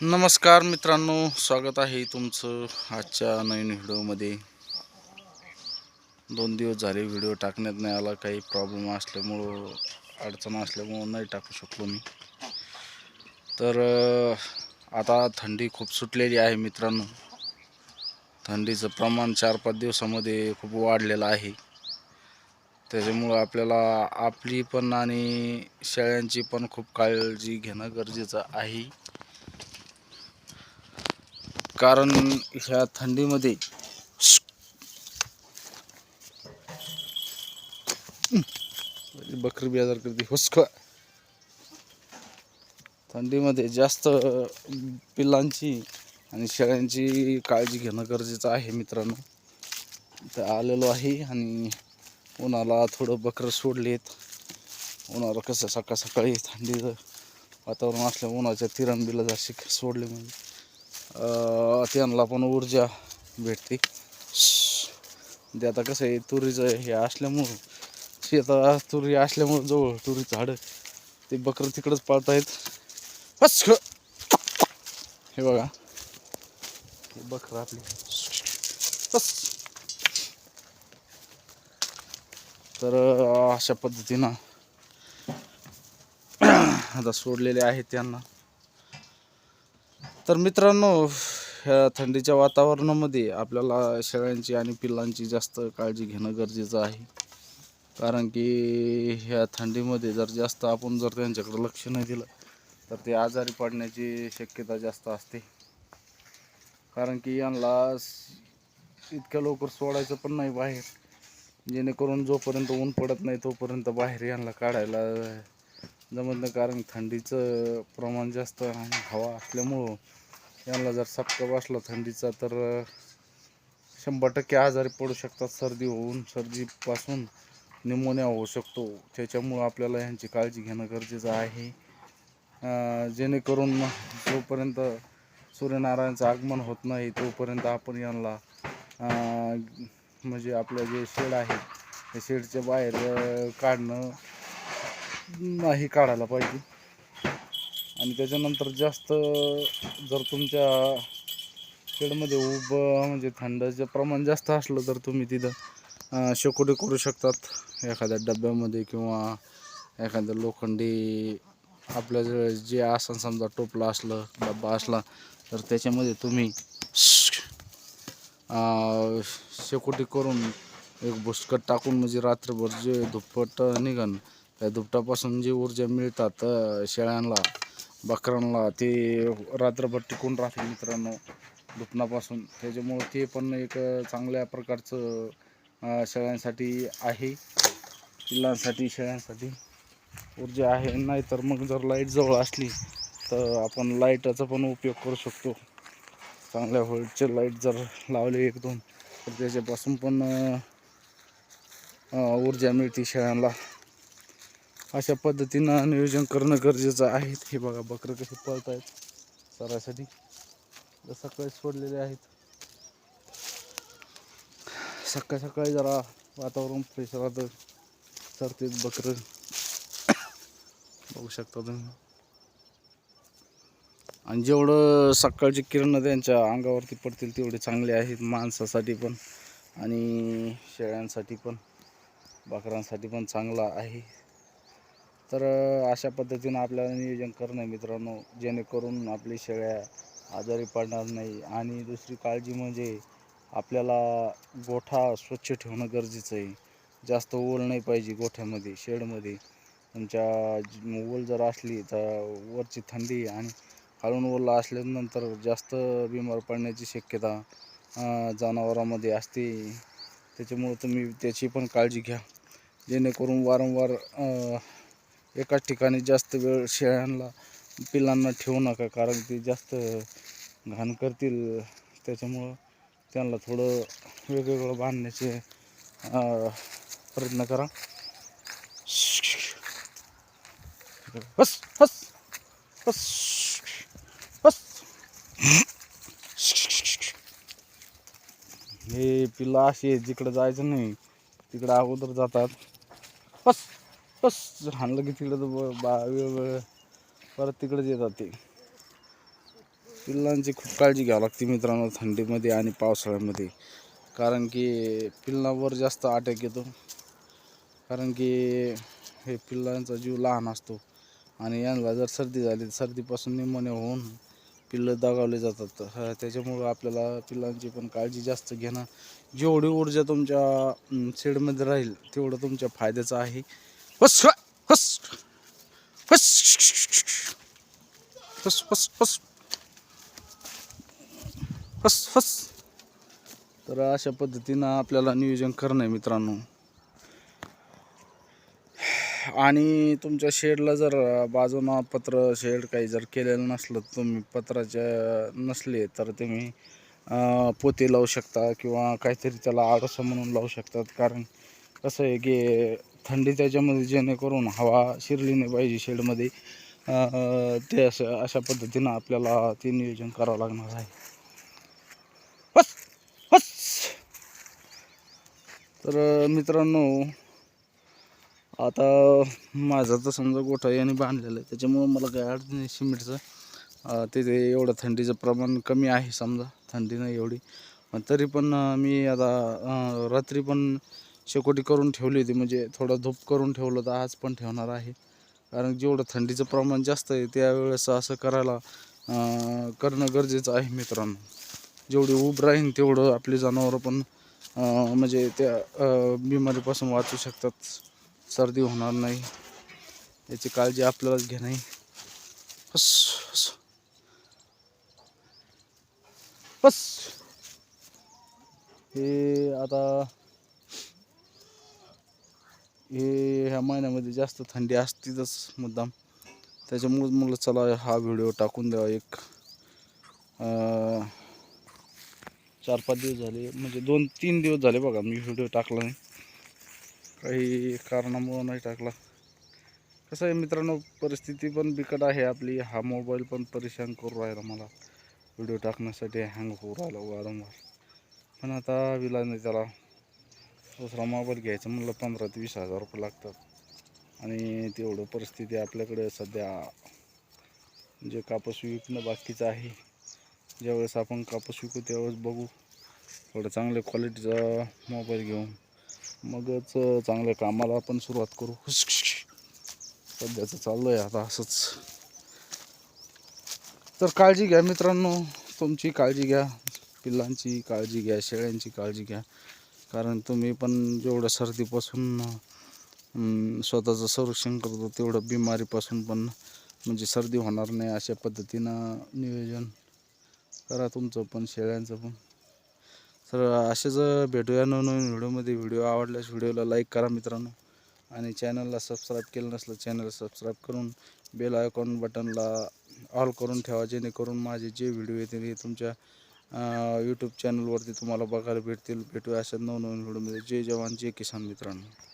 नमस्कार मित्रांनो स्वागत आहे तुमचं आजच्या नवीन व्हिडिओमध्ये. दोन दिवस झाले व्हिडिओ टाकण्यात नाही आला काही प्रॉब्लेम असल्यामुळं अडचण असल्यामुळं नाही टाकू शकलो मी. तर आता थंडी खूप सुटलेली आहे मित्रांनो. थंडीचं प्रमाण चार पाच दिवसामध्ये खूप वाढलेलं आहे. त्याच्यामुळं आपल्याला आपली पण आणि शेळ्यांची पण खूप काळजी घेणं गरजेचं आहे. कारण ह्या थंडीमध्ये बकरी बेजार करते. हुसका. थंडीमध्ये जास्त पिल्लांची आणि शेळ्यांची काळजी घेणं गरजेचं आहे मित्रांनो. तर आलेलो आहे आणि उन्हाला थोडं बकरं सोडलेत. उन्हाला कसं सकाळ सकाळी थंडीचं वातावरण असल्यामुळे उन्हाच्या तिरंबीला जाशी सोडले म्हणजे त्यांना पण ऊर्जा भेटते. ते आता कसं आहे तुरीचं हे असल्यामुळं शेतात तुरी असल्यामुळं जवळ तुरीचं झाडं ते बकरं तिकडंच पाळतायत. बस हे बघा. हे बकरं आपली. बस. तर अशा पद्धतीनं आता सोडलेले आहेत त्यांना. तर मित्रांनो ह्या थंडीच्या वातावरणामध्ये आपल्याला शेळ्यांची आणि पिल्लांची जास्त काळजी घेणं गरजेचं आहे. कारण की ह्या थंडीमध्ये जर जास्त आपण जर त्यांच्याकडे लक्ष नाही दिलं तर ते आजारी पडण्याची शक्यता जास्त असते. कारण की यांना इतक्या लवकर सोडायचं पण नाही बाहेर. जेणेकरून जोपर्यंत ऊन पडत नाही तोपर्यंत बाहेर यांना काढायला जमत नाही कारण थंडीचं प्रमाण जास्त आणि हवा असल्यामुळं यांना जर सपका बसला थंडीचा तर शंभर टक्के आजारी पडू शकतात. सर्दी होऊन सर्दीपासून निमोनिया होऊ शकतो. त्याच्यामुळं आपल्याला यांची काळजी घेणं गरजेचं आहे. जेणेकरून जोपर्यंत सूर्यनारायणचं आगमन होत नाही तोपर्यंत आपण यांना म्हणजे आपलं जे शेड आहे त्या शेडच्या बाहेर काढणं नाही काढायला पाहिजे. आणि त्याच्यानंतर जास्त जर तुमच्या शेडमध्ये उभं म्हणजे थंडाचं प्रमाण जास्त असलं तर तुम्ही तिथं शेकोटी करू शकतात. एखाद्या डब्यामध्ये किंवा एखाद्या लोखंडी आपल्या जे जे आसन समजा टोपला असलं डब्बा असला तर त्याच्यामध्ये तुम्ही शेकोटी करून एक बुस्कट टाकून म्हणजे रात्रभर जे धुप्पट निघन त्या दुपटापासून जी ऊर्जा मिळतात शेळ्यांना बकरांना ते रात्रभर टिकून राहते मित्रांनो दुपणापासून. त्याच्यामुळं ते पण एक चांगल्या प्रकारचं शेळ्यांसाठी आहे. पिल्लांसाठी शेळ्यांसाठी ऊर्जा आहे. नाही तर मग जर लाइट जवळ असली तर आपण लाईटाचा पण उपयोग करू शकतो. चांगल्या होल्टचे लाइट जर लावले एक दोन तर त्याच्यापासून पण ऊर्जा मिळते शेळ्यांना. अशा पद्धतीनं नियोजन करणं गरजेचं आहे. हे बघा बकरं कसे पळत आहेत चरायसाठी सकाळी सोडलेले आहेत. सकाळी सकाळी जरा वातावरण फ्रेश राहतं. चरतेच बकरं बघू शकता तुम्ही. आणि जेवढं सकाळची किरणं त्यांच्या अंगावरती पडतील तेवढे चांगले आहेत माणसासाठी पण आणि शेळ्यांसाठी पण बकरांसाठी पण चांगला आहे. तर अशा पद्धतीनं आपल्याला नियोजन करणं मित्रांनो. जेणेकरून आपली शेळ्या आजारी पडणार नाही. आणि दुसरी काळजी म्हणजे आपल्याला गोठा स्वच्छ ठेवणं गरजेचं आहे. जास्त ओल नाही पाहिजे गोठ्यामध्ये शेडमध्ये. तुमच्या ओल जर असली तर वरची थंडी आणि खालून ओल असल्यानंतर जास्त बिमार पडण्याची शक्यता जनावरामध्ये जनावरांमध्ये असते. त्याच्यामुळं तुम्ही त्याची पण काळजी घ्या. जेणेकरून वारंवार एकाच ठिकाणी जास्त वेळ शेळ्यांना पिल्लांना ठेवू नका कारण ते जास्त घाण करतील. त्याच्यामुळं त्यांना थोडं वेगवेगळं बांधण्याचे प्रयत्न करा. बस बस बस बस. हे पिल्ला अशी आहेत, जिकडं जायचं नाही तिकडं अगोदर जातात. बस. बस हाणलं की तिकडं तर ब- बा वेळ वेळ परत तिकडेच येतात ते. पिल्लांची खूप काळजी घ्यावी लागते मित्रांनो थंडीमध्ये आणि पावसाळ्यामध्ये. कारण की पिल्लांवर जास्त अटॅक येतो. कारण की हे पिल्लांचा जीव लहान असतो. आणि यांना जर सर्दी झाली तर सर्दीपासून निमोनिया होऊन पिल्लं दगावले जातात. त्याच्यामुळं आपल्याला पिल्लांची पण काळजी जास्त घेणं जेवढी ऊर्जा तुमच्या शेडमध्ये राहील तेवढं तुमच्या फायद्याचं आहे. हस हस हस हस हस हस हस हस तर अशा पद्धतीनं आपल्याला नियोजन करणं आहे मित्रांनो. आणि तुमच्या शेडला जर बाजूनं पत्र शेड काही जर केलेलं नसलं तुम्ही पत्राच्या नसले तर तुम्ही पोते लावू शकता किंवा काहीतरी त्याला आडसं म्हणून लावू शकतात. कारण कसं आहे की थंडी त्याच्यामध्ये जेणेकरून हवा शिरली नाही पाहिजे शेडमध्ये. ते असं अशा पद्धतीनं आपल्याला ते नियोजन करावं लागणार आहे. बस बस. तर मित्रांनो आता माझा तर समजा गोठा याने बांधलेला आहे. त्याच्यामुळं मला काय अडचण नाही सिमेंटचं. तिथे एवढं थंडीचं प्रमाण कमी आहे समजा. थंडी नाही एवढी. तरी पण मी आता रात्री पण शेकोटी करून ठेवली होती म्हणजे थोडं धूप करून ठेवलं तर आज पण ठेवणार आहे. कारण जेवढं थंडीचं प्रमाण जास्त आहे त्यावेळेस असं करायला करणं गरजेचं आहे मित्रांनो. जेवढी उब राहीन तेवढं आपली जनावरं पण म्हणजे त्या बिमारीपासून वाचू शकतात. सर्दी होणार नाही. याची काळजी आपल्यालाच घेणं आहे. बस. हे आता हे ह्या महिन्यामध्ये जास्त थंडी असतीच मुद्दाम. त्याच्यामुळं मला चला हा व्हिडिओ टाकून द्यावा एक. चार पाच दिवस झाले म्हणजे दोन तीन दिवस झाले बघा मी व्हिडिओ टाकला नाही. काही कारणामुळं नाही टाकला. कसं आहे मित्रांनो परिस्थिती पण बिकट आहे आपली. हा मोबाईल पण परेशान करू राहिला मला. व्हिडिओ टाकण्यासाठी हँग होऊ राहिला वारंवार. पण आता विला नाही त्याला. दुसरा मोबाईल घ्यायचा म्हणलं पंधरा ते वीस हजार रुपये लागतात. आणि तेवढं परिस्थिती आपल्याकडे सध्या जे कापूस विकणं बाकीचं आहे ज्यावेळेस आपण कापूस विकू त्यावेळेस बघू. थोडं चांगल्या क्वालिटीचा मोबाईल घेऊन. मगच चांगल्या कामाला आपण सुरुवात करू. सध्याचं चाललं आहे आता असंच. तर काळजी घ्या मित्रांनो. तुमची काळजी घ्या. पिल्लांची काळजी घ्या. शेळ्यांची काळजी घ्या. कारण तुम्ही पण जेवढं सर्दीपासून स्वतःचं संरक्षण करतो तेवढं बिमारीपासून पण म्हणजे सर्दी होणार नाही अशा पद्धतीनं नियोजन करा तुमचं पण शेळ्यांचं पण. तर असेच भेटूया नवनवीन व्हिडिओमध्ये. व्हिडिओ आवडल्यास व्हिडिओला लाईक करा मित्रांनो. आणि चॅनलला सबस्क्राईब केलं नसलं चॅनल सबस्क्राईब करून बेल आयकॉन बटनला ऑल करून ठेवा जेणेकरून माझे जे व्हिडिओ येतील हे तुमच्या यूट्यूब चॅनलवरती तुम्हाला बघायला भेटतील. भेटूया अशा नवनवीन व्हिडिओमध्ये जय जवान जय किसान मित्रांनो.